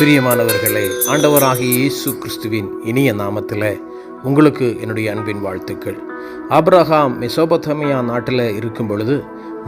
பிரியமானவர்களே ஆண்டவராகிய இயேசு கிறிஸ்துவின் இனிய நாமத்தில் உங்களுக்கு என்னுடைய அன்பின் வாழ்த்துக்கள். அப்ரஹாம் மெசோபத்தமியா நாட்டில் இருக்கும் பொழுது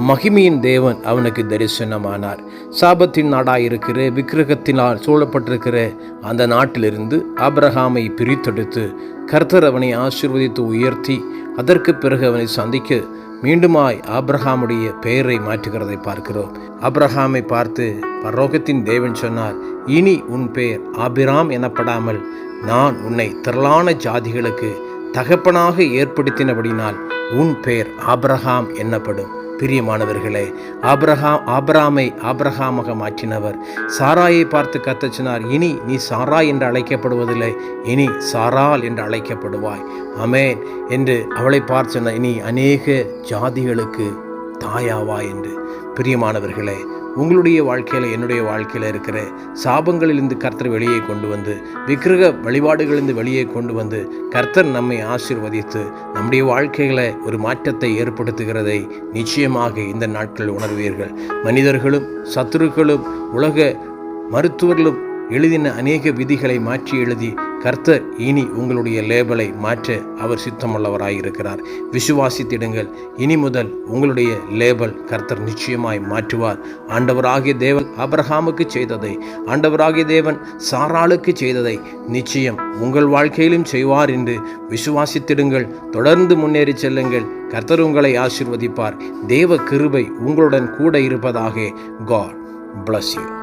மகிமையின் தேவன் அவனுக்கு தரிசனமானார். சாபத்தின் நாடாக இருக்கிற விக்கிரகத்தினால் சூழப்பட்டிருக்கிற அந்த நாட்டிலிருந்து ஆப்ரஹாமை பிரித்தெடுத்து கர்த்தர் அவனை ஆசீர்வதித்து உயர்த்தி அதற்கு பிறகு அவனை சந்திக்க மீண்டுமாய் ஆப்ரஹாமுடைய பெயரை மாற்றுகிறதை பார்க்கிறோம். ஆப்ரஹாமை பார்த்து பரோகத்தின் தேவன் சொன்னார் இனி உன் பெயர் ஆபிராம் எனப்படாமல் நான் உன்னை திரளான ஜாதிகளுக்கு தகப்பனாக ஏற்படுத்தினபடினால் உன் பெயர் ஆப்ரஹாம் என்னப்படும். பிரியமானவர்களே ஆப்ரஹாம் ஆப்ராமை ஆப்ரஹாமாக மாற்றினவர். சாராயை பார்த்து கத்தச்சினார் இனி நீ சாரா என்று அழைக்கப்படுவதில்லை இனி சாரால் என்று அழைக்கப்படுவாய். அமேன் என்று அவளை பார்த்து சொன்ன இனி அநேக ஜாதிகளுக்கு தாயாவா என்று. பிரியமானவர்களே உங்களுடைய வாழ்க்கையில் என்னுடைய வாழ்க்கையில் இருக்கிற சாபங்களிலிருந்து கர்த்தர் வெளியே கொண்டு வந்து விக்கிரக வழிபாடுகளிலிருந்து வெளியே கொண்டு வந்து கர்த்தர் நம்மை ஆசீர்வதித்து நம்முடைய வாழ்க்கைகளை ஒரு மாற்றத்தை ஏற்படுத்துகிறதை நிச்சயமாக இந்த நாட்கள் உணர்வீர்கள். மனிதர்களும் சத்துருக்களும் உலக மருத்துவர்களும் எழுதின அநேக விதிகளை மாற்றி எழுதி கர்த்தர் இனி உங்களுடைய லேபலை மாற்ற அவர் சித்தமுள்ளவராயிருக்கிறார். விசுவாசித்திடுங்கள் இனி முதல் உங்களுடைய லேபல் கர்த்தர் நிச்சயமாய் மாற்றுவார். ஆண்டவராகிய தேவன் அபிரஹாமுக்கு செய்ததை ஆண்டவராகிய தேவன் சாராளுக்கு செய்ததை நிச்சயம் உங்கள் வாழ்க்கையிலும் செய்வார் என்று விசுவாசித்திடுங்கள். தொடர்ந்து முன்னேறி செல்லுங்கள். கர்த்தர் உங்களை ஆசிர்வதிப்பார். தேவ கிருபை உங்களுடன் கூட இருப்பதாக காட் பிளஸ் யூ